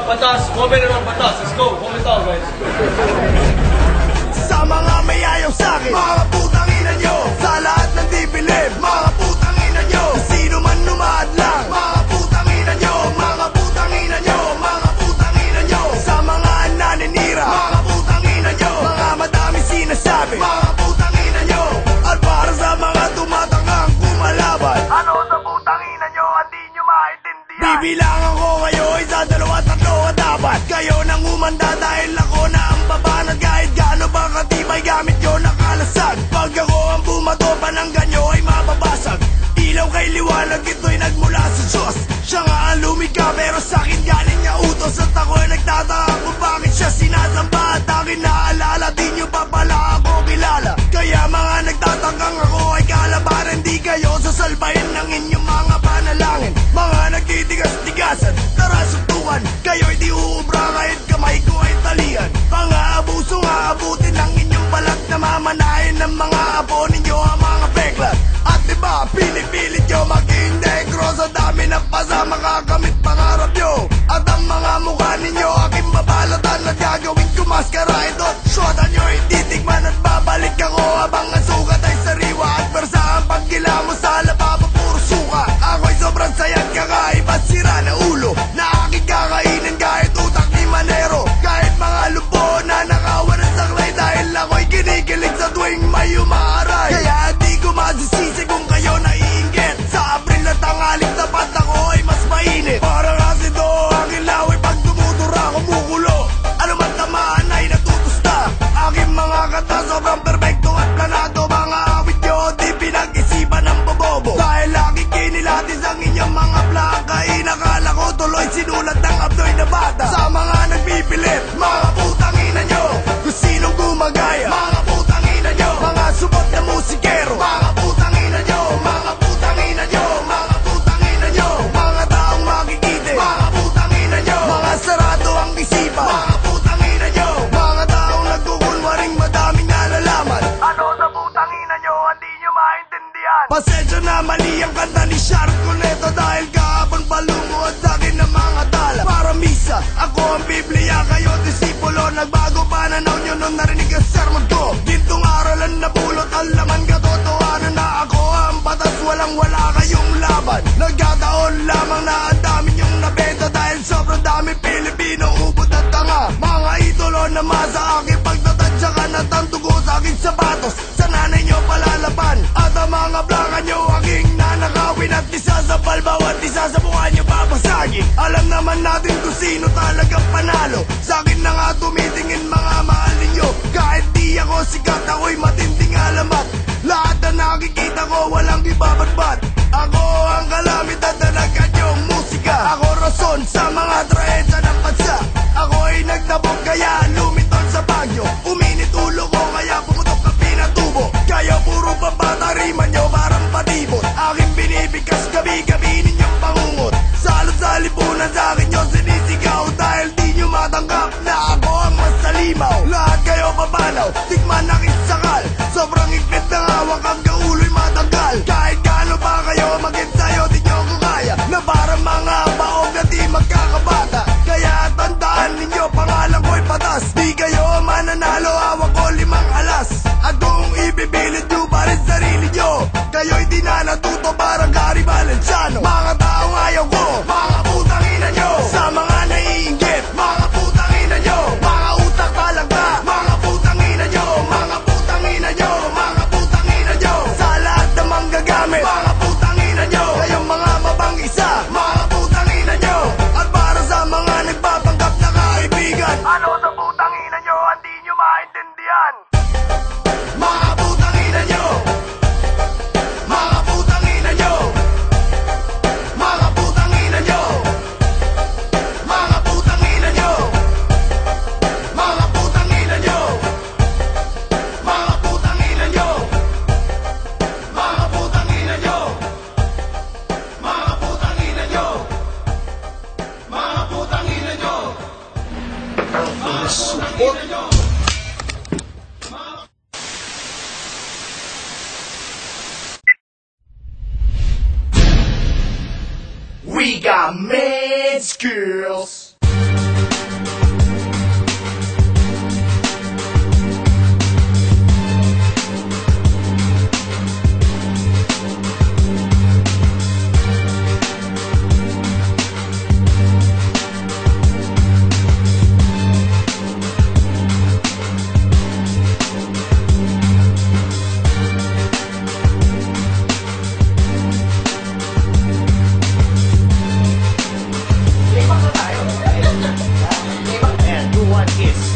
batas, comment ng batas. Let's go, comment tayo guys. Sa mga may ayaw sa'kin Mga putang ina nyo. Sa lahat ng di believe Mga putang ina nyo. Sino man numaad lang Mga putang ina nyo. Mga putang ina nyo. Mga putang ina nyo. Sa mga naninira. Mga putang ina nyo. Mga madami sinasabi. Mga putang ina nyo. At para sa mga tumatanggang kumalaban Ano sa putang ina nyo? At di nyo maintindihan. Bibilangan dapat Kayo nang umanda dahil ako na ang babanat Kahit gaano ba katibay gamit nyo nakalasag. Pag ako ang bumato pananggan nyo ay mababasag. Ilaw kay liwanag ito'y nagmula sa Diyos. Siya nga ang lumika pero sa akin galing niya utos. At ako'y nagtataka kung bakit siya sinasamba. At akin naalala di nyo pa pala ako kilala. Kaya mga nagtatakang ako ay kalabaran Di kayo sasalbahin ng inyong mga panalangin. Mga nagtitigas-tigasan Suntukan Kayo'y di uubra kahit kamay ko ay talian. Pang-aabuso nga abutin ng inyong balat. Na mamanahin ng mga apo ninyo ang mga nung narinig ang sermon ko Gintong aralan na bulot ang laman katotohanan Na ako ang batas, walang wala kayong laban. Nagkataon lamang na ang dami nyong nabenta Dahil sobrang dami Pilipino, ubod at tanga. Mga idolo na masa akin pagtatadya ka na tandugo sa aking sapatos. Sa nanay nyo palalaban At ang mga blaka nyo aking nanakawin. At isa sa balbawat isa sa mukha nyo babasagin Alam naman natin ko walang ibabatbat Ako ang kalamit at dalaga niyong musika. Ako rason sa mga traedya ng bansa. Ako'y nagtabog kaya lumiton my med skills. one.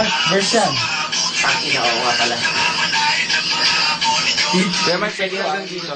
Mark, verse yan. Tangina, oo nga pala. Kaya pwede hanggang dito.